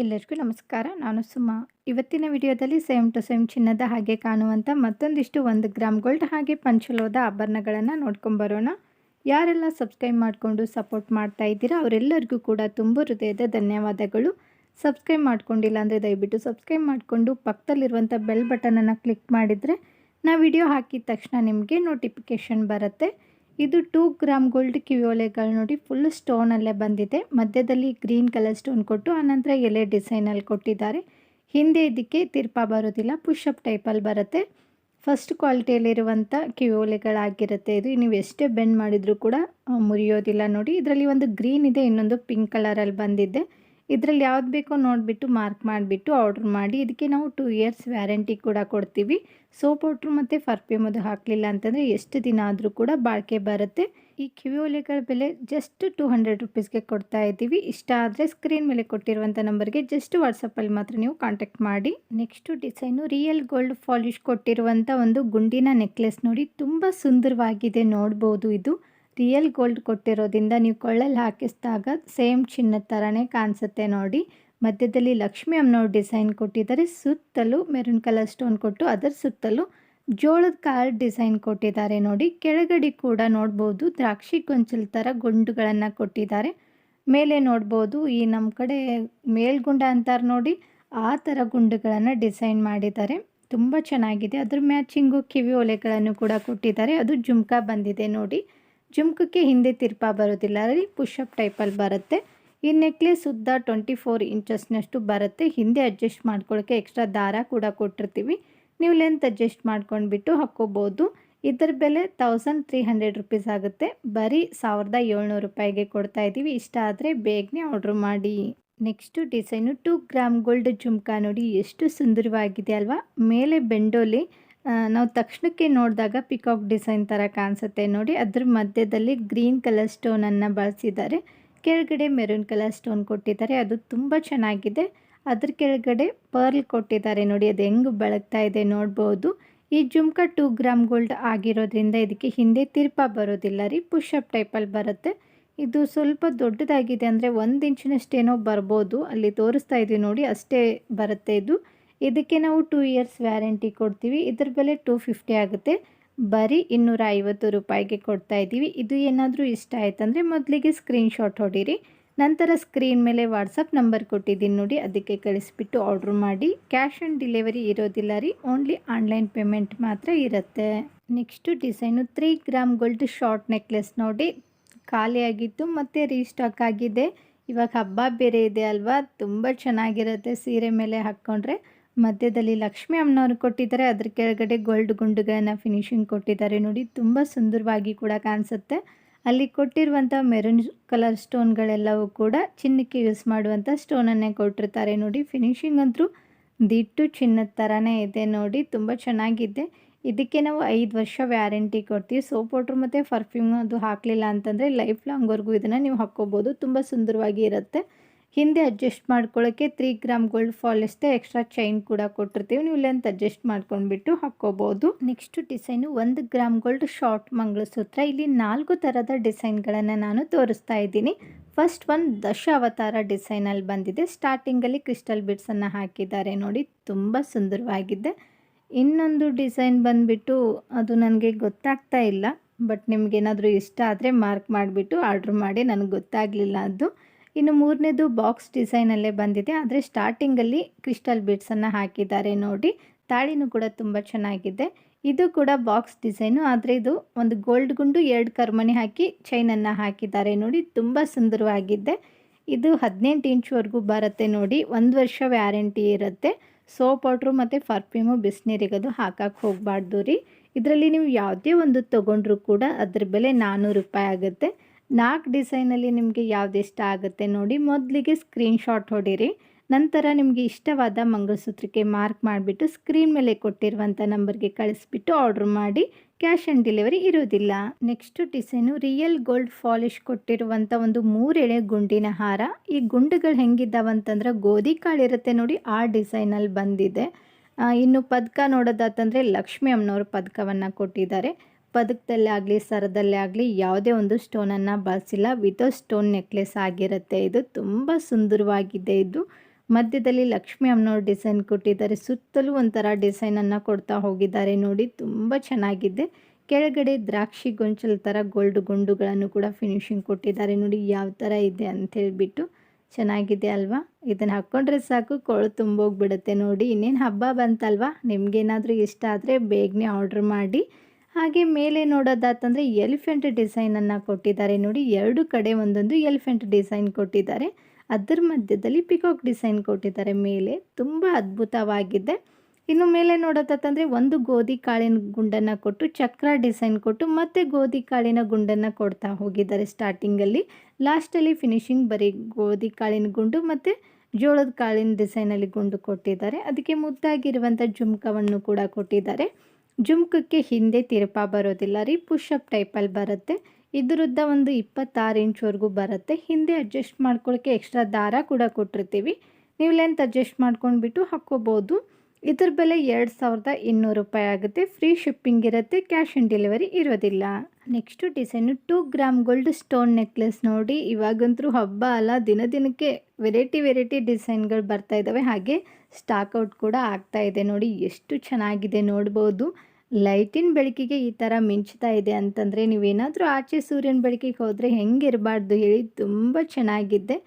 ಎಲ್ಲರಿಗೂ ನಮಸ್ಕಾರ. ನಾನು ಸುಮಾ. ಇವತ್ತಿನ ವಿಡಿಯೋದಲ್ಲಿ ಸೇಮ್ ಟು ಸೇಮ್ ಚಿನ್ನದ ಹಾಗೆ ಕಾಣುವಂಥ ಮತ್ತೊಂದಿಷ್ಟು ಒಂದು ಗ್ರಾಮ್ ಗೋಲ್ಡ್ ಹಾಗೆ ಪಂಚಲೋದ ಆಭರಣಗಳನ್ನು ನೋಡ್ಕೊಂಬರೋಣ ಯಾರೆಲ್ಲ ಸಬ್ಸ್ಕ್ರೈಬ್ ಮಾಡಿಕೊಂಡು ಸಪೋರ್ಟ್ ಮಾಡ್ತಾ ಇದ್ದೀರಾ, ಅವರೆಲ್ಲರಿಗೂ ಕೂಡ ತುಂಬ ಹೃದಯದ ಧನ್ಯವಾದಗಳು. ಸಬ್ಸ್ಕ್ರೈಬ್ ಮಾಡ್ಕೊಂಡಿಲ್ಲ ಅಂದರೆ ದಯವಿಟ್ಟು ಸಬ್ಸ್ಕ್ರೈಬ್ ಮಾಡಿಕೊಂಡು ಪಕ್ಕದಲ್ಲಿರುವಂಥ ಬೆಲ್ ಬಟನನ್ನು ಕ್ಲಿಕ್ ಮಾಡಿದರೆ ನಾ ವಿಡಿಯೋ ಹಾಕಿದ ತಕ್ಷಣ ನಿಮಗೆ ನೋಟಿಫಿಕೇಷನ್ ಬರುತ್ತೆ. ಇದು ಟೂ ಗ್ರಾಮ್ ಗೋಲ್ಡ್ ಕಿವಿಯೋಲೆಗಳು ನೋಡಿ ಫುಲ್ ಸ್ಟೋನಲ್ಲೇ ಬಂದಿದೆ. ಮಧ್ಯದಲ್ಲಿ ಗ್ರೀನ್ ಕಲರ್ ಸ್ಟೋನ್ ಕೊಟ್ಟು, ಆನಂತರ ಎಲೆ ಡಿಸೈನಲ್ಲಿ ಕೊಟ್ಟಿದ್ದಾರೆ. ಹಿಂದೆ ಇದಕ್ಕೆ ತಿರ್ಪ ಬರೋದಿಲ್ಲ ಪುಷಪ್ ಟೈಪಲ್ಲಿ ಬರುತ್ತೆ. ಫಸ್ಟ್ ಕ್ವಾಲಿಟಿಯಲ್ಲಿರುವಂಥ ಕಿವಿಯೋಲೆಗಳಾಗಿರುತ್ತೆ ಇದು. ನೀವು ಎಷ್ಟೇ ಬೆಂಡ್ ಮಾಡಿದರೂ ಕೂಡ ಮುರಿಯೋದಿಲ್ಲ ನೋಡಿ. ಇದರಲ್ಲಿ ಒಂದು ಗ್ರೀನ್ ಇದೆ, ಇನ್ನೊಂದು ಪಿಂಕ್ ಕಲರಲ್ಲಿ ಬಂದಿದೆ. ಇದರಲ್ಲಿ ಯಾವ್ದು ಬೇಕೋ ನೋಡಿಬಿಟ್ಟು ಮಾರ್ಕ್ ಮಾಡಿಬಿಟ್ಟು ಆರ್ಡ್ರ್ ಮಾಡಿ, ಇದಕ್ಕೆ ನಾವು ಟೂ ಇಯರ್ಸ್ ವ್ಯಾರಂಟಿ ಕೂಡ ಕೊಡ್ತೀವಿ. ಸೋಪ್ ಒಟ್ರು ಮತ್ತು ಫರ್ಫ್ಯೂಮ್ ಅದು ಹಾಕಲಿಲ್ಲ ಅಂತಂದರೆ ಎಷ್ಟು ದಿನ ಆದರೂ ಕೂಡ ಬಾಳಿಕೆ ಬರುತ್ತೆ. ಈ ಕಿವಿ ಒಲೆಗಳ ಬೆಲೆ ಜಸ್ಟ್ ಟೂ ಹಂಡ್ರೆಡ್ ರುಪೀಸ್ಗೆ ಕೊಡ್ತಾ ಇದ್ದೀವಿ. ಇಷ್ಟ ಆದರೆ ಸ್ಕ್ರೀನ್ ಮೇಲೆ ಕೊಟ್ಟಿರುವಂಥ ನಂಬರ್ಗೆ ಜಸ್ಟ್ ವಾಟ್ಸಪ್ಪಲ್ಲಿ ಮಾತ್ರ ನೀವು ಕಾಂಟ್ಯಾಕ್ಟ್ ಮಾಡಿ. Next design real gold polish ಕೊಟ್ಟಿರುವಂಥ ಒಂದು ಗುಂಡಿನ ನೆಕ್ಲೆಸ್ ನೋಡಿ, ತುಂಬ ಸುಂದರವಾಗಿದೆ, ನೋಡ್ಬೋದು ಇದು. ರಿಯಲ್ ಗೋಲ್ಡ್ ಕೊಟ್ಟಿರೋದ್ರಿಂದ ನೀವು ಕೊಳ್ಳಲ್ಲಿ ಹಾಕಿಸಿದಾಗ ಸೇಮ್ ಚಿನ್ನದ ಥರನೇ ಕಾಣಿಸುತ್ತೆ ನೋಡಿ. ಮಧ್ಯದಲ್ಲಿ ಲಕ್ಷ್ಮೀ ಅಮ್ಮನವ್ರು ಡಿಸೈನ್ ಕೊಟ್ಟಿದ್ದಾರೆ. ಸುತ್ತಲೂ ಮೆರೂನ್ ಕಲರ್ ಸ್ಟೋನ್ ಕೊಟ್ಟು ಅದರ ಸುತ್ತಲೂ ಜೋಳದ ಕಾರ್ಡ್ ಡಿಸೈನ್ ಕೊಟ್ಟಿದ್ದಾರೆ ನೋಡಿ. ಕೆಳಗಡೆ ಕೂಡ ನೋಡ್ಬೋದು ದ್ರಾಕ್ಷಿ ಗೊಂಚಲು ಥರ ಗುಂಡುಗಳನ್ನು ಕೊಟ್ಟಿದ್ದಾರೆ. ಮೇಲೆ ನೋಡ್ಬೋದು ಈ ನಮ್ಮ ಕಡೆ ಮೇಲ್ಗುಂಡ ಅಂತಾರೆ ನೋಡಿ, ಆ ಥರ ಗುಂಡುಗಳನ್ನು ಡಿಸೈನ್ ಮಾಡಿದ್ದಾರೆ. ತುಂಬ ಚೆನ್ನಾಗಿದೆ. ಅದ್ರ ಮ್ಯಾಚಿಂಗು ಕಿವಿ ಒಲೆಗಳನ್ನು ಕೂಡ ಕೊಟ್ಟಿದ್ದಾರೆ. ಅದು ಜುಮ್ಕಾ ಬಂದಿದೆ ನೋಡಿ. ಜುಮ್ಕಕ್ಕೆ ಹಿಂದೆ ತಿರ್ಪ ಬರೋದಿಲ್ಲ ರೀ ಪುಷಪ್ ಟೈಪಲ್ಲಿ ಬರುತ್ತೆ. ಈ ನೆಕ್ಲೆಸ್ ಉದ್ದ ಟ್ವೆಂಟಿ ಫೋರ್ ಇಂಚಸ್ನಷ್ಟು ಬರುತ್ತೆ. ಹಿಂದೆ ಅಡ್ಜಸ್ಟ್ ಮಾಡ್ಕೊಳ್ಳೋಕ್ಕೆ ಎಕ್ಸ್ಟ್ರಾ ದಾರ ಕೂಡ ಕೊಟ್ಟಿರ್ತೀವಿ. ನೀವು ಲೆಂತ್ ಅಡ್ಜಸ್ಟ್ ಮಾಡ್ಕೊಂಡ್ಬಿಟ್ಟು ಹಾಕ್ಕೋಬೋದು. ಇದರ ಬೆಲೆ ತೌಸಂಡ್ ತ್ರೀ ಹಂಡ್ರೆಡ್ ರುಪೀಸ್ ಆಗುತ್ತೆ. ಬರೀ ಸಾವಿರದ ಏಳ್ನೂರು ರೂಪಾಯಿಗೆ ಕೊಡ್ತಾ ಇದ್ದೀವಿ. ಇಷ್ಟ ಆದರೆ ಬೇಗನೆ ಆರ್ಡ್ರ್ ಮಾಡಿ. Next design two gram gold jhumka ನೋಡಿ ಎಷ್ಟು ಸುಂದರವಾಗಿದೆ ಅಲ್ವಾ? ಮೇಲೆ ಬೆಂಡೋಲಿ ನಾವು ತಕ್ಷಣಕ್ಕೆ ನೋಡಿದಾಗ ಪಿಕಾಕ್ ಡಿಸೈನ್ ಥರ ಕಾಣಿಸುತ್ತೆ ನೋಡಿ. ಅದ್ರ ಮಧ್ಯದಲ್ಲಿ ಗ್ರೀನ್ ಕಲರ್ ಸ್ಟೋನನ್ನು ಬಳಸಿದ್ದಾರೆ. ಕೆಳಗಡೆ ಮೆರೂನ್ ಕಲರ್ ಸ್ಟೋನ್ ಕೊಟ್ಟಿದ್ದಾರೆ. ಅದು ತುಂಬ ಚೆನ್ನಾಗಿದೆ. ಅದ್ರ ಕೆಳಗಡೆ ಪರ್ಲ್ ಕೊಟ್ಟಿದ್ದಾರೆ ನೋಡಿ. ಅದು ಹೆಂಗೆ ಬೆಳಗ್ತಾ ಇದೆ ನೋಡ್ಬೋದು. ಈ ಜುಮ್ಕ ಟೂ ಗ್ರಾಮ್ ಗೋಲ್ಡ್ ಆಗಿರೋದ್ರಿಂದ ಇದಕ್ಕೆ ಹಿಂದೆ ತಿರ್ಪ ಬರೋದಿಲ್ಲ ರೀ. ಪುಷಪ್ ಟೈಪಲ್ಲಿ ಬರುತ್ತೆ. ಇದು ಸ್ವಲ್ಪ ದೊಡ್ಡದಾಗಿದೆ ಅಂದರೆ ಒಂದು ಇಂಚಿನಷ್ಟೇನೋ ಬರ್ಬೋದು. ಅಲ್ಲಿ ತೋರಿಸ್ತಾ ಇದ್ದೀವಿ ನೋಡಿ. ಅಷ್ಟೇ ಬರುತ್ತೆ ಇದು. ಇದಕ್ಕೆ ನಾವು ಟೂ ಇಯರ್ಸ್ ವ್ಯಾರಂಟಿ ಕೊಡ್ತೀವಿ. ಇದ್ರ ಬೆಲೆ ಟೂ ಫಿಫ್ಟಿ ಆಗುತ್ತೆ. ಬರೀ ಇನ್ನೂರ ಐವತ್ತು ರೂಪಾಯಿಗೆ ಕೊಡ್ತಾ ಇದ್ದೀವಿ. ಇದು ಏನಾದರೂ ಇಷ್ಟ ಆಯ್ತಂದರೆ ಮೊದಲಿಗೆ ಸ್ಕ್ರೀನ್ಶಾಟ್ ಹೊಡೀರಿ. ನಂತರ ಸ್ಕ್ರೀನ್ ಮೇಲೆ ವಾಟ್ಸಪ್ ನಂಬರ್ ಕೊಟ್ಟಿದ್ದೀನಿ ನೋಡಿ, ಅದಕ್ಕೆ ಕಳಿಸ್ಬಿಟ್ಟು ಆರ್ಡ್ರ್ ಮಾಡಿ. ಕ್ಯಾಶ್ ಆನ್ ಡೆಲಿವರಿ ಇರೋದಿಲ್ಲ ರೀ. ಓನ್ಲಿ ಆನ್ಲೈನ್ ಪೇಮೆಂಟ್ ಮಾತ್ರ ಇರುತ್ತೆ. Next design three gram gold short necklace ನೋಡಿ. ಖಾಲಿಯಾಗಿತ್ತು, ಮತ್ತು ರೀಸ್ಟಾಕ್ ಆಗಿದೆ. ಇವಾಗ ಹಬ್ಬ ಬೇರೆ ಇದೆ ಅಲ್ವಾ? ತುಂಬ ಚೆನ್ನಾಗಿರುತ್ತೆ ಸೀರೆ ಮೇಲೆ ಹಾಕ್ಕೊಂಡ್ರೆ. ಮಧ್ಯದಲ್ಲಿ ಲಕ್ಷ್ಮಿ ಅಮ್ಮನವ್ರು ಕೊಟ್ಟಿದ್ದಾರೆ. ಅದ್ರ ಕೆಳಗಡೆ ಗೋಲ್ಡ್ ಗುಂಡುಗಳನ್ನು ಫಿನಿಶಿಂಗ್ ಕೊಟ್ಟಿದ್ದಾರೆ. ನೋಡಿ, ತುಂಬ ಸುಂದರವಾಗಿ ಕೂಡ ಕಾಣಿಸುತ್ತೆ. ಅಲ್ಲಿ ಕೊಟ್ಟಿರುವಂಥ ಮೆರೂನ್ ಕಲರ್ ಸ್ಟೋನ್ಗಳೆಲ್ಲವೂ ಕೂಡ ಚಿನ್ನಕ್ಕೆ ಯೂಸ್ ಮಾಡುವಂಥ ಸ್ಟೋನನ್ನೇ ಕೊಟ್ಟಿರ್ತಾರೆ. ನೋಡಿ ಫಿನಿಶಿಂಗ್ ಅಂತೂ ದಿಟ್ಟು ಚಿನ್ನದ ಥರನೇ ಇದೆ. ನೋಡಿ, ತುಂಬ ಚೆನ್ನಾಗಿದೆ. ಇದಕ್ಕೆ ನಾವು ಐದು ವರ್ಷ ವ್ಯಾರಂಟಿ ಕೊಡ್ತೀವಿ. ಸೋಪ್ ವಾಟ್ರ್ ಮತ್ತು ಪರ್ಫ್ಯೂಮ್ ಅದು ಹಾಕಲಿಲ್ಲ ಅಂತಂದರೆ ಲೈಫ್ ಲಾಂಗ್ವರೆಗೂ ಇದನ್ನು ನೀವು ಹಾಕ್ಕೋಬೋದು. ತುಂಬ ಸುಂದರವಾಗಿ ಇರುತ್ತೆ. ಹಿಂದೆ ಅಡ್ಜಸ್ಟ್ ಮಾಡ್ಕೊಳ್ಳೋಕ್ಕೆ ತ್ರೀ ಗ್ರಾಮ್ ಗೋಲ್ಡ್ ಫಾಲಿಸ್ದೆ ಎಕ್ಸ್ಟ್ರಾ ಚೈನ್ ಕೂಡ ಕೊಟ್ಟಿರ್ತೀವಿ. ನೀವು ಲೆಂತ್ ಅಡ್ಜಸ್ಟ್ ಮಾಡ್ಕೊಂಡ್ಬಿಟ್ಟು ಹಾಕ್ಕೋಬೋದು. Next design one gram gold short mangalsutra. ಇಲ್ಲಿ ನಾಲ್ಕು ಥರದ ಡಿಸೈನ್ಗಳನ್ನು ನಾನು ತೋರಿಸ್ತಾ ಇದ್ದೀನಿ. ಫಸ್ಟ್ ಒಂದು ದಶ ಅವತಾರ ಡಿಸೈನಲ್ಲಿ ಬಂದಿದೆ. ಸ್ಟಾರ್ಟಿಂಗಲ್ಲಿ ಕ್ರಿಸ್ಟಲ್ ಬಿಡ್ಸನ್ನು ಹಾಕಿದ್ದಾರೆ ನೋಡಿ, ತುಂಬ ಸುಂದರವಾಗಿದೆ. ಇನ್ನೊಂದು ಡಿಸೈನ್ ಬಂದುಬಿಟ್ಟು ಅದು ನನಗೆ ಗೊತ್ತಾಗ್ತಾ ಇಲ್ಲ ಬಟ್ ನಿಮಗೇನಾದರೂ ಇಷ್ಟ ಆದರೆ ಮಾರ್ಕ್ ಮಾಡಿಬಿಟ್ಟು ಆರ್ಡ್ರ್ ಮಾಡಿ, ನನಗೆ ಗೊತ್ತಾಗಲಿಲ್ಲ ಅದು. ಇನ್ನು ಮೂರನೇದು ಬಾಕ್ಸ್ ಡಿಸೈನಲ್ಲೇ ಬಂದಿದೆ. ಆದರೆ ಸ್ಟಾರ್ಟಿಂಗಲ್ಲಿ ಕ್ರಿಸ್ಟಲ್ ಬೀಡ್ಸನ್ನು ಹಾಕಿದ್ದಾರೆ ನೋಡಿ. ತಾಳಿನೂ ಕೂಡ ತುಂಬ ಚೆನ್ನಾಗಿದೆ. ಇದು ಕೂಡ ಬಾಕ್ಸ್ ಡಿಸೈನು ಆದರೆ ಇದು ಒಂದು ಗೋಲ್ಡ್ ಗುಂಡು ಎರಡು ಕರ್ಮಣಿ ಹಾಕಿ ಚೈನನ್ನು ಹಾಕಿದ್ದಾರೆ ನೋಡಿ. ತುಂಬ ಸುಂದರವಾಗಿದೆ. ಇದು ಹದಿನೆಂಟು ಇಂಚ್ವರೆಗೂ ಬರುತ್ತೆ ನೋಡಿ. ಒಂದು ವರ್ಷ ವ್ಯಾರಂಟಿ ಇರುತ್ತೆ. ಸೋಪ್ ಪೌಡ್ರು ಮತ್ತು ಪರ್ಫ್ಯೂಮು ಬಿಸಿನೀರಿಗದು ಹಾಕಕ್ಕೆ ಹೋಗಬಾರ್ದು ರೀ. ಇದರಲ್ಲಿ ನೀವು ಯಾವುದೇ ಒಂದು ತೊಗೊಂಡ್ರೂ ಕೂಡ ಅದ್ರ ಬೆಲೆ ನಾನ್ನೂರು ರೂಪಾಯಿ ಆಗುತ್ತೆ. ನಾಲ್ಕು ಡಿಸೈನಲ್ಲಿ ನಿಮಗೆ ಯಾವ್ದು ಇಷ್ಟ ಆಗುತ್ತೆ ನೋಡಿ. ಮೊದಲಿಗೆ ಸ್ಕ್ರೀನ್ಶಾಟ್ ಹೊಡೀರಿ. ನಂತರ ನಿಮಗೆ ಇಷ್ಟವಾದ ಮಂಗಲಸೂತ್ರಕ್ಕೆ ಮಾರ್ಕ್ ಮಾಡಿಬಿಟ್ಟು ಸ್ಕ್ರೀನ್ ಮೇಲೆ ಕೊಟ್ಟಿರುವಂಥ ನಂಬರ್ಗೆ ಕಳಿಸ್ಬಿಟ್ಟು ಆರ್ಡ್ರ್ ಮಾಡಿ. ಕ್ಯಾಶ್ ಆನ್ ಡೆಲಿವರಿ ಇರೋದಿಲ್ಲ next design real gold polish ಕೊಟ್ಟಿರುವಂಥ ಒಂದು ಮೂರೆಳೆ ಗುಂಡಿನ ಹಾರ. ಈ ಗುಂಡುಗಳು ಹೆಂಗಿದ್ದಾವಂತಂದ್ರೆ ಗೋಧಿ ಕಾಳು ಇರುತ್ತೆ ನೋಡಿ, ಆ ಡಿಸೈನಲ್ಲಿ ಬಂದಿದೆ. ಇನ್ನು ಪದಕ ನೋಡೋದಾತಂದರೆ ಲಕ್ಷ್ಮಿ ಅಮ್ಮನವರು ಪದಕವನ್ನು ಕೊಟ್ಟಿದ್ದಾರೆ. ಪದಕದಲ್ಲೇ ಆಗಲಿ ಸರದಲ್ಲೇ ಆಗಲಿ ಯಾವುದೇ ಒಂದು ಸ್ಟೋನನ್ನು ಬಳಸಿಲ್ಲ. ವಿತೌಟ್ ಸ್ಟೋನ್ ನೆಕ್ಲೆಸ್ ಆಗಿರುತ್ತೆ ಇದು. ತುಂಬ ಸುಂದರವಾಗಿದೆ ಇದು. ಮಧ್ಯದಲ್ಲಿ ಲಕ್ಷ್ಮಿ ಅಮ್ಮನವ್ರ ಡಿಸೈನ್ ಕೊಟ್ಟಿದ್ದಾರೆ. ಸುತ್ತಲೂ ಒಂಥರ ಡಿಸೈನನ್ನು ಕೊಡ್ತಾ ಹೋಗಿದ್ದಾರೆ ನೋಡಿ. ತುಂಬ ಚೆನ್ನಾಗಿದೆ. ಕೆಳಗಡೆ ದ್ರಾಕ್ಷಿ ಗೊಂಚಲ್ ಥರ ಗೋಲ್ಡ್ ಗುಂಡುಗಳನ್ನು ಕೂಡ ಫಿನಿಶಿಂಗ್ ಕೊಟ್ಟಿದ್ದಾರೆ ನೋಡಿ. ಯಾವ ಥರ ಇದೆ ಅಂತ ಹೇಳ್ಬಿಟ್ಟು ಚೆನ್ನಾಗಿದೆ ಅಲ್ವಾ? ಇದನ್ನು ಹಾಕ್ಕೊಂಡ್ರೆ ಸಾಕು. ಕೊಳು ತುಂಬೋಗ್ಬಿಡುತ್ತೆ ನೋಡಿ. ಇನ್ನೇನು ಹಬ್ಬ ಬಂತಲ್ವಾ? ನಿಮಗೇನಾದರೂ ಇಷ್ಟ ಆದರೆ ಬೇಗನೆ ಆರ್ಡ್ರ್ ಮಾಡಿ. ಹಾಗೆ ಮೇಲೆ ನೋಡೋದಾತಂದರೆ ಎಲಿಫೆಂಟ್ ಡಿಸೈನನ್ನು ಕೊಟ್ಟಿದ್ದಾರೆ. ನೋಡಿ, ಎರಡು ಕಡೆ ಒಂದೊಂದು ಎಲಿಫೆಂಟ್ ಡಿಸೈನ್ ಕೊಟ್ಟಿದ್ದಾರೆ. ಅದರ ಮಧ್ಯದಲ್ಲಿ ಪಿಕಾಕ್ ಡಿಸೈನ್ ಕೊಟ್ಟಿದ್ದಾರೆ. ಮೇಲೆ ತುಂಬ ಅದ್ಭುತವಾಗಿದೆ. ಇನ್ನು ಮೇಲೆ ನೋಡೋದಾತಂದರೆ ಒಂದು ಗೋಧಿ ಕಾಳಿನ ಗುಂಡನ್ನು ಕೊಟ್ಟು, ಚಕ್ರ ಡಿಸೈನ್ ಕೊಟ್ಟು, ಮತ್ತೆ ಗೋಧಿ ಕಾಳಿನ ಗುಂಡನ್ನು ಕೊಡ್ತಾ ಹೋಗಿದ್ದಾರೆ ಸ್ಟಾರ್ಟಿಂಗಲ್ಲಿ ಲಾಸ್ಟಲ್ಲಿ ಫಿನಿಶಿಂಗ್ ಬರೀ ಗೋಧಿ ಕಾಳಿನ ಗುಂಡು ಮತ್ತು ಜೋಳದ ಕಾಳಿನ ಡಿಸೈನಲ್ಲಿ ಗುಂಡು ಕೊಟ್ಟಿದ್ದಾರೆ. ಅದಕ್ಕೆ ಮುದ್ದಾಗಿರುವಂಥ ಜುಮ್ಕವನ್ನು ಕೂಡ ಕೊಟ್ಟಿದ್ದಾರೆ. ಜುಮ್ಕಕ್ಕೆ ಹಿಂದೆ ತಿರುಪ ಬರೋದಿಲ್ಲ ರೀ ಪುಷಪ್ ಟೈಪಲ್ಲಿ ಬರುತ್ತೆ. ಇದರದ್ದ ಒಂದು ಇಪ್ಪತ್ತಾರು ಇಂಚ್ವರೆಗೂ ಬರುತ್ತೆ. ಹಿಂದೆ ಅಡ್ಜಸ್ಟ್ ಮಾಡ್ಕೊಳ್ಳೋಕ್ಕೆ ಎಕ್ಸ್ಟ್ರಾ ದಾರ ಕೂಡ ಕೊಟ್ಟಿರ್ತೀವಿ. ನೀವು ಲೆಂತ್ ಅಡ್ಜಸ್ಟ್ ಮಾಡ್ಕೊಂಡ್ಬಿಟ್ಟು ಹಾಕ್ಕೋಬೋದು. ಇದ್ರ ಬೆಲೆ ಎರಡು ಸಾವಿರದ ಇನ್ನೂರು ರೂಪಾಯಿ ಆಗುತ್ತೆ. ಫ್ರೀ ಶಿಪ್ಪಿಂಗ್ ಇರುತ್ತೆ, ಕ್ಯಾಶ್ ಆನ್ ಡೆಲಿವರಿ ಇರೋದಿಲ್ಲ. Next design, two gram gold stone necklace ನೋಡಿ. ಇವಾಗಂತೂ ಹಬ್ಬ ಅಲ್ಲ, ದಿನ ದಿನಕ್ಕೆ ವೆರೈಟಿ ವೆರೈಟಿ ಡಿಸೈನ್ಗಳು ಬರ್ತಾ ಇದ್ದಾವೆ ಹಾಗೆ ಸ್ಟಾಕ್ ಔಟ್ ಕೂಡ ಆಗ್ತಾ ಇದೆ ನೋಡಿ. ಎಷ್ಟು ಚೆನ್ನಾಗಿದೆ ನೋಡ್ಬೋದು. ಲೈಟಿನ ಬೆಳಕಿಗೆ ಈ ಥರ ಮಿಂಚ್ತಾ ಇದೆ ಅಂತಂದರೆ ನೀವೇನಾದರೂ ಆಚೆ ಸೂರ್ಯನ ಬೆಳಕಿಗೆ ಹೋದರೆ ಹೆಂಗಿರಬಾರ್ದು ಹೇಳಿ. ತುಂಬ ಚೆನ್ನಾಗಿದೆ.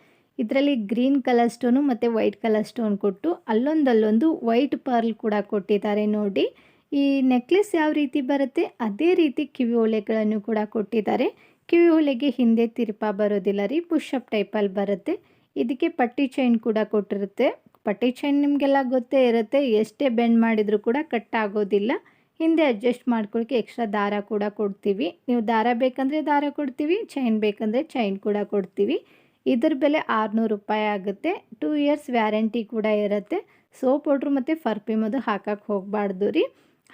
ಇದರಲ್ಲಿ ಗ್ರೀನ್ ಕಲರ್ ಸ್ಟೋನು ಮತ್ತು ವೈಟ್ ಕಲರ್ ಸ್ಟೋನ್ ಕೊಟ್ಟು ಅಲ್ಲೊಂದಲ್ಲೊಂದು ವೈಟ್ ಪರ್ಲ್ ಕೂಡ ಕೊಟ್ಟಿದ್ದಾರೆ ನೋಡಿ. ಈ ನೆಕ್ಲೆಸ್ ಯಾವ ರೀತಿ ಬರುತ್ತೆ? ಅದೇ ರೀತಿ ಕಿವಿ ಓಲೆಗಳನ್ನು ಕೂಡ ಕೊಟ್ಟಿದ್ದಾರೆ. ಕಿವಿ ಓಲೆಗೆ ಹಿಂದೆ ತಿರುಪ ಬರೋದಿಲ್ಲ ರೀ ಪುಷಪ್ ಟೈಪಲ್ಲಿ ಬರುತ್ತೆ. ಇದಕ್ಕೆ ಪಟ್ಟಿ ಚೈನ್ ಕೂಡ ಕೊಟ್ಟಿರುತ್ತೆ. ಪಟ್ಟಿ ಚೈನ್ ನಿಮಗೆಲ್ಲ ಗೊತ್ತೇ ಇರುತ್ತೆ, ಎಷ್ಟೇ ಬೆಂಡ್ ಮಾಡಿದರೂ ಕೂಡ ಕಟ್ ಆಗೋದಿಲ್ಲ. ಹಿಂದೆ ಅಡ್ಜಸ್ಟ್ ಮಾಡ್ಕೊಳ್ಳೋಕ್ಕೆ ಎಕ್ಸ್ಟ್ರಾ ದಾರ ಕೂಡ ಕೊಡ್ತೀವಿ. ನೀವು ದಾರ ಬೇಕಂದರೆ ದಾರ ಕೊಡ್ತೀವಿ ಚೈನ್ ಬೇಕಂದರೆ ಚೈನ್ ಕೂಡ ಕೊಡ್ತೀವಿ. ಇದ್ರ ಬೆಲೆ ಆರುನೂರು ರೂಪಾಯಿ ಆಗುತ್ತೆ. ಟೂ ಇಯರ್ಸ್ ವ್ಯಾರಂಟಿ ಕೂಡ ಇರುತ್ತೆ. ಸೋಪ್ ಪೌಡ್ರು ಮತ್ತು ಫರ್ಫ್ಯೂಮ್ ಅದು ಹಾಕಕ್ಕೆ ಹೋಗಬಾರ್ದು ರೀ.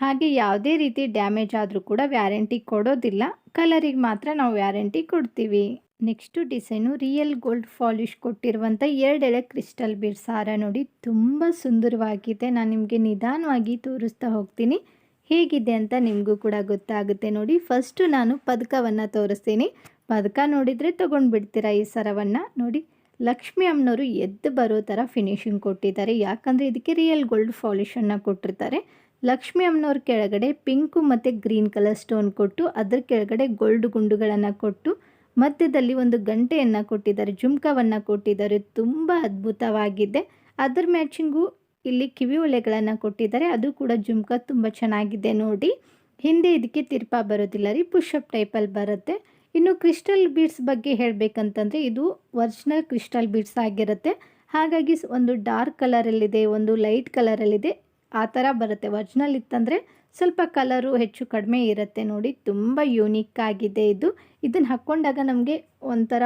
ಹಾಗೆ ಯಾವುದೇ ರೀತಿ ಡ್ಯಾಮೇಜ್ ಆದರೂ ಕೂಡ ವ್ಯಾರಂಟಿ ಕೊಡೋದಿಲ್ಲ. ಕಲರಿಗೆ ಮಾತ್ರ ನಾವು ವ್ಯಾರಂಟಿ ಕೊಡ್ತೀವಿ. Next design real gold polish ಕೊಟ್ಟಿರುವಂಥ ಎರಡೆಳೆ ಕ್ರಿಸ್ಟಲ್ ಬೀಡ್ಸ್ ಹಾರ ನೋಡಿ ತುಂಬ ಸುಂದರವಾಗಿದೆ. ನಾನು ನಿಮಗೆ ನಿಧಾನವಾಗಿ ತೋರಿಸ್ತಾ ಹೋಗ್ತೀನಿ. ಹೇಗಿದೆ ಅಂತ ನಿಮಗೂ ಕೂಡ ಗೊತ್ತಾಗುತ್ತೆ ನೋಡಿ. ಫಸ್ಟು ನಾನು ಪದಕವನ್ನು ತೋರಿಸ್ತೀನಿ. ಪದಕ ನೋಡಿದರೆ ತೊಗೊಂಡ್ಬಿಡ್ತೀರಾ ಈ ಸರವನ್ನು? ನೋಡಿ, ಲಕ್ಷ್ಮಿ ಅಮ್ಮನವರು ಎದ್ದು ಬರೋ ಥರ ಫಿನಿಶಿಂಗ್ ಕೊಟ್ಟಿದ್ದಾರೆ. ಯಾಕಂದರೆ ಇದಕ್ಕೆ ರಿಯಲ್ ಗೋಲ್ಡ್ ಫಾಲಿಷನ್ನು ಕೊಟ್ಟಿರ್ತಾರೆ. ಲಕ್ಷ್ಮಿ ಅಮ್ಮನವ್ರ ಕೆಳಗಡೆ ಪಿಂಕು ಮತ್ತು ಗ್ರೀನ್ ಕಲರ್ ಸ್ಟೋನ್ ಕೊಟ್ಟು, ಅದ್ರ ಕೆಳಗಡೆ ಗೋಲ್ಡ್ ಗುಂಡುಗಳನ್ನು ಕೊಟ್ಟು, ಮಧ್ಯದಲ್ಲಿ ಒಂದು ಗಂಟೆಯನ್ನು ಕೊಟ್ಟಿದ್ದಾರೆ. ಜುಮ್ಕವನ್ನು ಕೊಟ್ಟಿದ್ದಾರೆ. ತುಂಬ ಅದ್ಭುತವಾಗಿದೆ. ಅದರ ಮ್ಯಾಚಿಂಗು ಇಲ್ಲಿ ಕಿವಿ ಒಲೆಗಳನ್ನು ಕೊಟ್ಟಿದ್ದಾರೆ. ಅದು ಕೂಡ ಜುಮ್ಕ ತುಂಬ ಚೆನ್ನಾಗಿದೆ ನೋಡಿ. ಹಿಂದೆ ಇದಕ್ಕೆ ತಿರ್ಪಾ ಬರೋದಿಲ್ಲ ರೀ ಪುಷಪ್ ಟೈಪಲ್ಲಿ ಬರುತ್ತೆ. ಇನ್ನು ಕ್ರಿಸ್ಟಲ್ ಬೀಡ್ಸ್ ಬಗ್ಗೆ ಹೇಳಬೇಕಂತಂದರೆ ಇದು ಒರಿಜಿನಲ್ ಕ್ರಿಸ್ಟಲ್ ಬೀಡ್ಸ್ ಆಗಿರುತ್ತೆ. ಹಾಗಾಗಿ ಒಂದು ಡಾರ್ಕ್ ಕಲರಲ್ಲಿದೆ, ಒಂದು ಲೈಟ್ ಕಲರಲ್ಲಿದೆ, ಆ ಥರ ಬರುತ್ತೆ. ಒರಿಜಿನಲ್ ಇತ್ತಂದರೆ ಸ್ವಲ್ಪ ಕಲರು ಹೆಚ್ಚು ಕಡಿಮೆ ಇರುತ್ತೆ ನೋಡಿ, ತುಂಬ ಯೂನಿಕ್ ಆಗಿದೆ ಇದು. ಇದನ್ನು ಹಾಕ್ಕೊಂಡಾಗ ನಮಗೆ ಒಂಥರ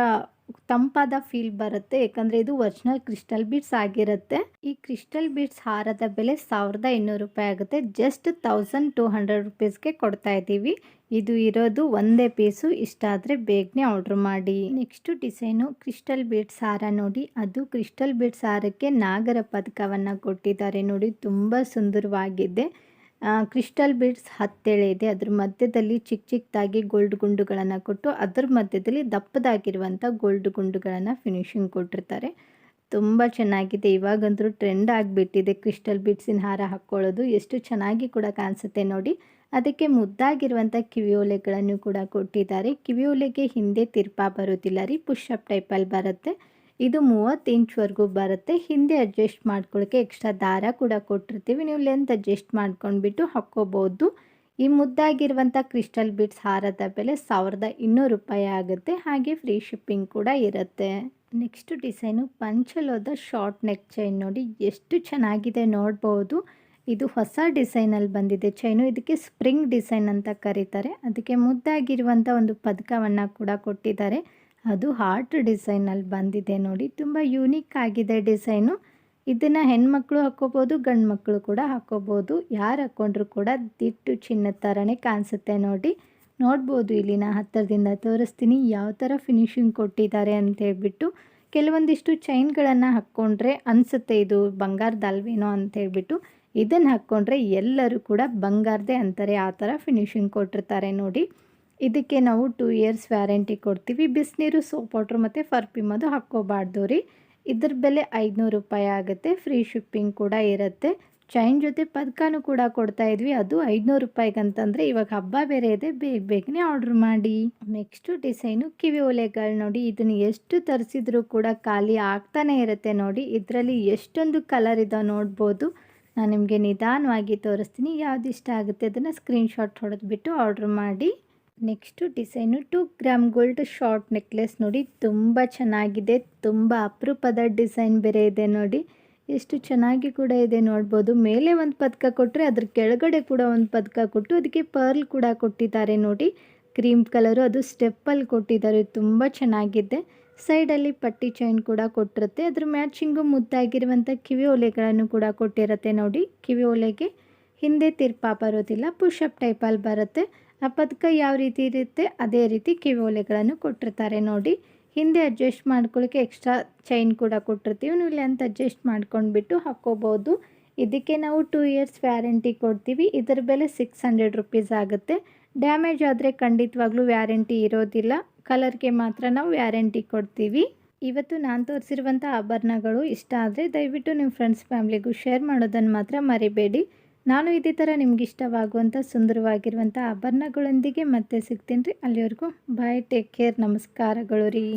ತಂಪಾದ ಫೀಲ್ ಬರುತ್ತೆ, ಯಾಕಂದರೆ ಇದು ಒರಿಜಿನಲ್ ಕ್ರಿಸ್ಟಲ್ ಬೀಡ್ಸ್ ಆಗಿರುತ್ತೆ. ಈ ಕ್ರಿಸ್ಟಲ್ ಬೀಡ್ಸ್ ಹಾರದ ಬೆಲೆ ಸಾವಿರದ ಇನ್ನೂರು ರೂಪಾಯಿ ಆಗುತ್ತೆ. ಜಸ್ಟ್ ತೌಸಂಡ್ ಟೂ ಹಂಡ್ರೆಡ್ ರುಪೀಸ್ಗೆ ಕೊಡ್ತಾ ಇದ್ದೀವಿ. ಇದು ಇರೋದು ಒಂದೇ ಪೀಸು, ಇಷ್ಟ ಆದರೆ ಬೇಗನೆ ಆರ್ಡ್ರ್ ಮಾಡಿ. ನೆಕ್ಸ್ಟು ಡಿಸೈನು ಕ್ರಿಸ್ಟಲ್ ಬೀಡ್ ಹಾರ ನೋಡಿ. ಅದು ಕ್ರಿಸ್ಟಲ್ ಬೀಡ್ ಹಾರಕ್ಕೆ ನಾಗರ ಪದಕವನ್ನು ಕೊಟ್ಟಿದ್ದಾರೆ ನೋಡಿ. ತುಂಬ ಸುಂದರವಾಗಿದೆ. ಕ್ರಿಸ್ಟಲ್ ಬೀಡ್ಸ್ ಹತ್ತೆಳೆ ಇದೆ. ಅದ್ರ ಮಧ್ಯದಲ್ಲಿ ಚಿಕ್ಕ ಚಿಕ್ಕದಾಗಿ ಗೋಲ್ಡ್ ಗುಂಡುಗಳನ್ನು ಕೊಟ್ಟು, ಅದ್ರ ಮಧ್ಯದಲ್ಲಿ ದಪ್ಪದಾಗಿರುವಂಥ ಗೋಲ್ಡ್ ಗುಂಡುಗಳನ್ನು ಫಿನಿಶಿಂಗ್ ಕೊಟ್ಟಿರ್ತಾರೆ. ತುಂಬ ಚೆನ್ನಾಗಿದೆ. ಇವಾಗಂತೂ ಟ್ರೆಂಡ್ ಆಗಿಬಿಟ್ಟಿದೆ. ಕ್ರಿಸ್ಟಲ್ ಬೀಡ್ಸಿನ ಹಾರ ಹಾಕ್ಕೊಳ್ಳೋದು ಎಷ್ಟು ಚೆನ್ನಾಗಿ ಕೂಡ ಕಾಣಿಸುತ್ತೆ ನೋಡಿ. ಅದಕ್ಕೆ ಮುದ್ದಾಗಿರುವಂಥ ಕಿವಿಯೋಲೆಗಳನ್ನು ಕೂಡ ಕೊಟ್ಟಿದ್ದಾರೆ. ಕಿವಿಯೋಲೆಗೆ ಹಿಂದೆ ತಿರ್ಪ ಬರೋದಿಲ್ಲ ರೀ ಪುಷಪ್ ಟೈಪಲ್ಲಿ ಬರುತ್ತೆ. ಇದು ಮೂವತ್ತು ಇಂಚ್ವರೆಗೂ ಬರುತ್ತೆ. ಹಿಂದೆ ಅಡ್ಜಸ್ಟ್ ಮಾಡ್ಕೊಳ್ಳೋಕ್ಕೆ ಎಕ್ಸ್ಟ್ರಾ ದಾರ ಕೂಡ ಕೊಟ್ಟಿರ್ತೀವಿ. ನೀವು ಲೆಂತ್ ಅಡ್ಜಸ್ಟ್ ಮಾಡ್ಕೊಂಡ್ಬಿಟ್ಟು ಹಾಕ್ಕೋಬೋದು. ಈ ಮುದ್ದಾಗಿರುವಂಥ ಕ್ರಿಸ್ಟಲ್ ಬಿಟ್ಸ್ ಹಾರದ ಬೆಲೆ ಸಾವಿರದ ಇನ್ನೂರು ರೂಪಾಯಿ ಆಗುತ್ತೆ. ಹಾಗೆ ಫ್ರೀ ಶಿಪ್ಪಿಂಗ್ ಕೂಡ ಇರುತ್ತೆ. ನೆಕ್ಸ್ಟ್ ಡಿಸೈನು ಪಂಚಲೋದ ಶಾರ್ಟ್ ನೆಕ್ ಚೈನ್ ನೋಡಿ, ಎಷ್ಟು ಚೆನ್ನಾಗಿದೆ ನೋಡ್ಬೋದು. ಇದು ಹೊಸ ಡಿಸೈನಲ್ಲಿ ಬಂದಿದೆ. ಚೈನು ಇದಕ್ಕೆ ಸ್ಪ್ರಿಂಗ್ ಡಿಸೈನ್ ಅಂತ ಕರೀತಾರೆ. ಅದಕ್ಕೆ ಮುದ್ದಾಗಿರುವಂಥ ಒಂದು ಪದಕವನ್ನು ಕೂಡ ಕೊಟ್ಟಿದ್ದಾರೆ. ಅದು ಹಾರ್ಟ್ ಡಿಸೈನಲ್ಲಿ ಬಂದಿದೆ ನೋಡಿ. ತುಂಬ ಯೂನಿಕ್ ಆಗಿದೆ ಡಿಸೈನು. ಇದನ್ನು ಹೆಣ್ಮಕ್ಳು ಹಾಕ್ಕೋಬೋದು ಗಂಡು ಮಕ್ಕಳು ಕೂಡ ಹಾಕ್ಕೋಬೋದು. ಯಾರು ಹಾಕ್ಕೊಂಡ್ರು ಕೂಡ ದಿಟ್ಟು ಚಿನ್ನದ ಥರನೇ ಕಾಣಿಸುತ್ತೆ ನೋಡಿ. ನೋಡ್ಬೋದು ಇಲ್ಲಿ ನಾ ಹತ್ತಿರದಿಂದ ತೋರಿಸ್ತೀನಿ ಯಾವ ಥರ ಫಿನಿಶಿಂಗ್ ಕೊಟ್ಟಿದ್ದಾರೆ ಅಂತ ಹೇಳ್ಬಿಟ್ಟು. ಕೆಲವೊಂದಿಷ್ಟು ಚೈನ್ಗಳನ್ನು ಹಾಕ್ಕೊಂಡ್ರೆ ಅನಿಸುತ್ತೆ ಇದು ಬಂಗಾರದಲ್ವೇನೋ ಅಂತ ಹೇಳ್ಬಿಟ್ಟು. ಇದನ್ನು ಹಾಕ್ಕೊಂಡ್ರೆ ಎಲ್ಲರೂ ಕೂಡ ಬಂಗಾರದೇ ಅಂತಾರೆ. ಆ ಥರ ಫಿನಿಶಿಂಗ್ ಕೊಟ್ಟಿರ್ತಾರೆ ನೋಡಿ. ಇದಕ್ಕೆ ನಾವು ಟೂ ಇಯರ್ಸ್ ವ್ಯಾರಂಟಿ ಕೊಡ್ತೀವಿ. ಬಿಸಿನೀರು ಸೋಪ್ ವಾಟ್ರ್ ಮತ್ತು ಫರ್ಫ್ಯೂಮ್ ಅದು ಹಾಕ್ಕೋಬಾರ್ದು ರೀ. ಇದ್ರ ಬೆಲೆ ಐದುನೂರು ರೂಪಾಯಿ ಆಗುತ್ತೆ. ಫ್ರೀ ಶಿಪ್ಪಿಂಗ್ ಕೂಡ ಇರುತ್ತೆ. ಚೈನ್ ಜೊತೆ ಪದಕನೂ ಕೂಡ ಕೊಡ್ತಾ ಇದ್ವಿ. ಅದು ಐದುನೂರು ರೂಪಾಯಿಗಂತಂದರೆ ಇವಾಗ ಹಬ್ಬ ಬೇರೆ ಇದೆ. ಬೇಗ ಬೇಗನೆ ಆರ್ಡ್ರ್ ಮಾಡಿ. ನೆಕ್ಸ್ಟು ಡಿಸೈನು ಕಿವಿ ಒಲೆಗಳು ನೋಡಿ. ಇದನ್ನು ಎಷ್ಟು ತರಿಸಿದ್ರೂ ಕೂಡ ಖಾಲಿ ಆಗ್ತಾನೆ ಇರುತ್ತೆ ನೋಡಿ. ಇದರಲ್ಲಿ ಎಷ್ಟೊಂದು ಕಲರ್ ಇದಾವೆ ನೋಡ್ಬೋದು. ನಾನು ನಿಮಗೆ ನಿಧಾನವಾಗಿ ತೋರಿಸ್ತೀನಿ. ಯಾವ್ದು ಇಷ್ಟ ಆಗುತ್ತೆ ಅದನ್ನು ಸ್ಕ್ರೀನ್ಶಾಟ್ ಹೊಡೆದ್ಬಿಟ್ಟು ಆರ್ಡ್ರ್ ಮಾಡಿ. Next design two gram gold short necklace ನೋಡಿ. ತುಂಬ ಚೆನ್ನಾಗಿದೆ. ತುಂಬ ಅಪರೂಪದ ಡಿಸೈನ್ ಬೇರೆ ಇದೆ ನೋಡಿ. ಎಷ್ಟು ಚೆನ್ನಾಗಿ ಕೂಡ ಇದೆ ನೋಡ್ಬೋದು. ಮೇಲೆ ಒಂದು ಪದಕ ಕೊಟ್ಟರೆ ಅದ್ರ ಕೆಳಗಡೆ ಕೂಡ ಒಂದು ಪದಕ ಕೊಟ್ಟು ಅದಕ್ಕೆ ಪರ್ಲ್ ಕೂಡ ಕೊಟ್ಟಿದ್ದಾರೆ ನೋಡಿ. ಕ್ರೀಮ್ ಕಲರು ಅದು ಸ್ಟೆಪ್ಪಲ್ಲಿ ಕೊಟ್ಟಿದ್ದಾರೆ. ತುಂಬ ಚೆನ್ನಾಗಿದೆ. ಸೈಡಲ್ಲಿ ಪಟ್ಟಿ ಚೈನ್ ಕೂಡ ಕೊಟ್ಟಿರುತ್ತೆ. ಅದ್ರ ಮ್ಯಾಚಿಂಗು ಮುದ್ದಾಗಿರುವಂಥ ಕಿವಿ ಓಲೆಗಳನ್ನು ಕೂಡ ಕೊಟ್ಟಿರುತ್ತೆ ನೋಡಿ. ಕಿವಿ ಓಲೆಗೆ ಹಿಂದೆ ತಿರ್ಪಾ ಬರೋದಿಲ್ಲ ಪುಷಪ್ ಟೈಪಲ್ಲಿ ಬರುತ್ತೆ. ಆ ಪದಕ ಯಾವ ರೀತಿ ಇರುತ್ತೆ, ಅದೇ ರೀತಿ ಕಿವಿ ಓಲೆಗಳನ್ನು ಕೊಟ್ಟಿರ್ತಾರೆ ನೋಡಿ. ಹಿಂದೆ ಅಡ್ಜಸ್ಟ್ ಮಾಡ್ಕೊಳ್ಳೋಕ್ಕೆ ಎಕ್ಸ್ಟ್ರಾ ಚೈನ್ ಕೂಡ ಕೊಟ್ಟಿರ್ತೀವಿ. ನೀವು ಇಲ್ಲಿ ಅಂತ ಅಡ್ಜಸ್ಟ್ ಮಾಡ್ಕೊಂಡ್ಬಿಟ್ಟು ಹಾಕ್ಕೋಬೋದು. ಇದಕ್ಕೆ ನಾವು ಟೂ ಇಯರ್ಸ್ ವ್ಯಾರಂಟಿ ಕೊಡ್ತೀವಿ. ಇದರ ಬೆಲೆ ಸಿಕ್ಸ್ ಹಂಡ್ರೆಡ್ ರುಪೀಸ್ ಆಗುತ್ತೆ. ಡ್ಯಾಮೇಜ್ ಆದರೆ ಖಂಡಿತವಾಗ್ಲೂ ವ್ಯಾರಂಟಿ ಇರೋದಿಲ್ಲ. ಕಲರ್ಗೆ ಮಾತ್ರ ನಾವು ವ್ಯಾರಂಟಿ ಕೊಡ್ತೀವಿ. ಇವತ್ತು ನಾನು ತೋರಿಸಿರುವಂಥ ಆಭರಣಗಳು ಇಷ್ಟ ಆದರೆ ದಯವಿಟ್ಟು ನಿಮ್ಮ ಫ್ರೆಂಡ್ಸ್ ಫ್ಯಾಮ್ಲಿಗೂ ಶೇರ್ ಮಾಡೋದನ್ನು ಮಾತ್ರ ಮರಿಬೇಡಿ. ನಾನು ಇದೇ ಥರ ನಿಮ್ಗೆ ಇಷ್ಟವಾಗುವಂಥ ಸುಂದರವಾಗಿರುವಂಥ ಆಭರಣಗಳೊಂದಿಗೆ ಮತ್ತೆ ಸಿಗ್ತೀನಿ ರೀ. ಅಲ್ಲಿವರೆಗೂ ಬಾಯ್ ಟೇಕ್ ಕೇರ್ ನಮಸ್ಕಾರಗಳು ರೀ.